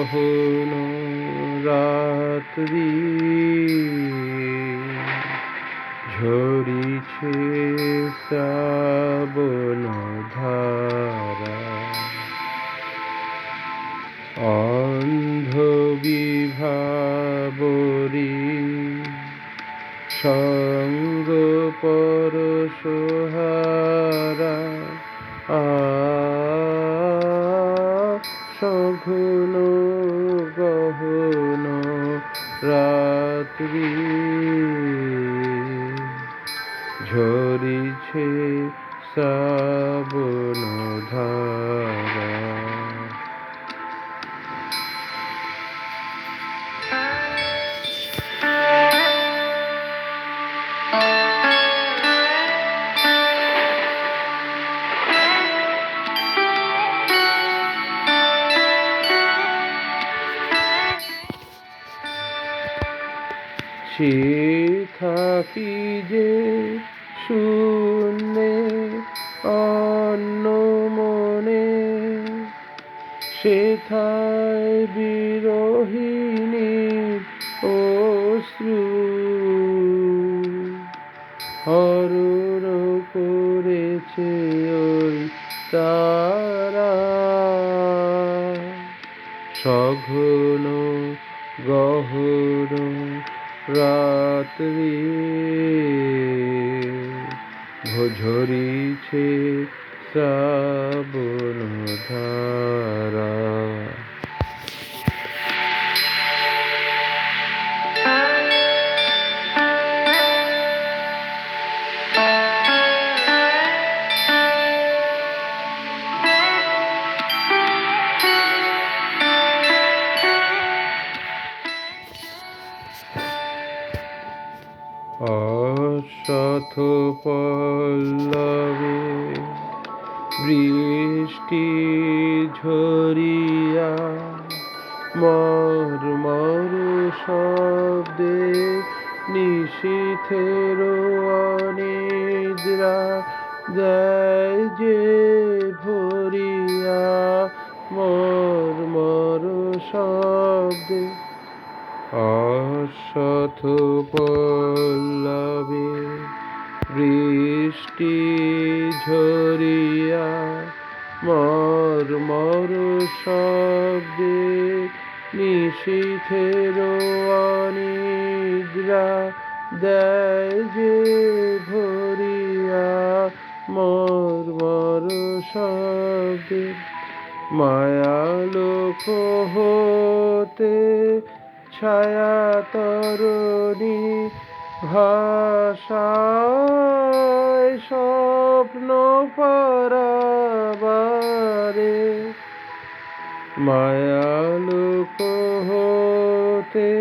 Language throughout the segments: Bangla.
গহন রাত্রি। ঝরিছে শ্রাবণ ধারা। অন্ধ বিভাবরী সঙ্গ পর সোহারা। রাত্রি ঝরিছে শ্রাবণ ধারা। থাকি যে শূন্যে অন্য মনে। সেথায় বিরোহিণী অশ্রু হরণ করেছে ওই তারা। সঘন গহন রাত্রি ঝরিছে শ্রাবণ ধারা। অশথ পল্লবে বৃষ্টি ঝরিয়া মর মর শব্দে নিশীথের অনিদ্রা দেয় যে ভরিয়া মর মর শব্দে অশথ বৃষ্টি ঝরিয়া মর মর শব্দে নিশীথের অনিদ্রা দেয় যে ভরিয়া মর মর শব্দে। মায়ালোক হতে ছায়া তরণী ভাষায় স্বপ্ন পরাবারে মায়ালোক হতে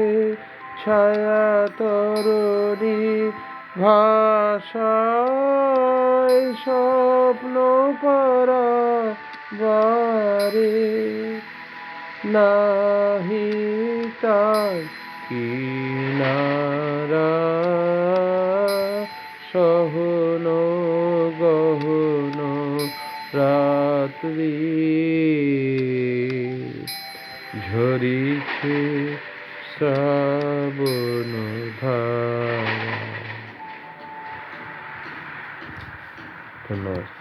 ছায়া তরণী ভাষায় স্বপ্ন পরাবারে নাহি তার কিনারা রাত্রি ঝরিছে শ্রাবণ ধারা। ধন্যবাদ।